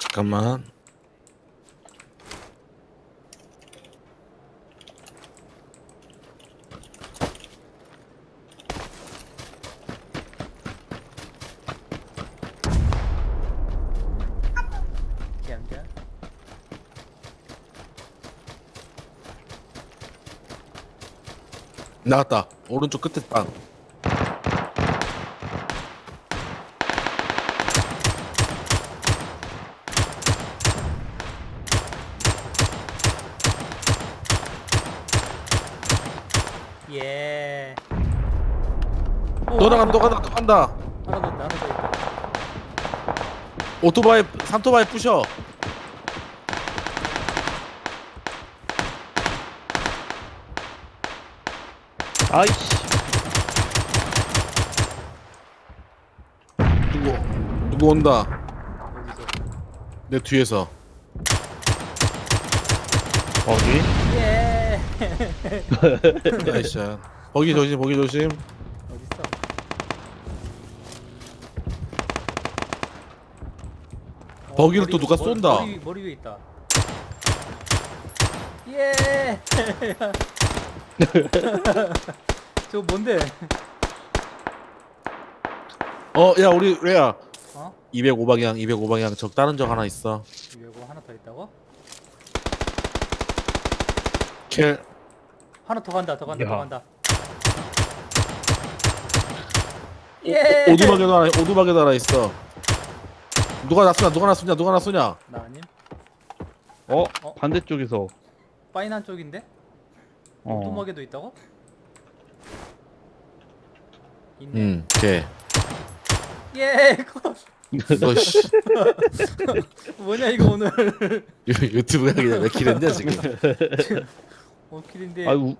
잠깐만. 나갔다. 오른쪽 끝에 빵. 예. 또 나간다, 또 간다, 또 간다. 하나 더 있다. 하나 더 있다. 오토바이, 삼토바이 부셔. 아이씨 누구, 누구 온다. 어디서? 내 뒤에서. 거기 예. 나이스. 거기 조심, 거기 조심. 어딨어? 어, 머리- 또 누가 머리- 쏜다. 머리, 머리 위에 있다. 예. 저 뭔데? 어, 야, 우리, 레야. 어? 205방향, 205방향. 적 다른 적 하나 있어. 이거 하나 더 있다고? 킬. 하나 더 간다. 더 간다. 더 야. 간다. 오- 예. 오- 오두막에도 하나, 오두막에도 하나 있어. 누가 나 쏘냐, 누가 나 쏘냐, 누가 나 쏘냐. 나 아님? 어? 어? 반대쪽에서 파이난 쪽인데? 어 오두막에도 있다고? 있네. 응, 걔. 예. 그거 너, 씨. 뭐냐 이거 오늘. 유- 유튜브가 그냥 왜 킬했냐, 지금. 오킬인데 아 우,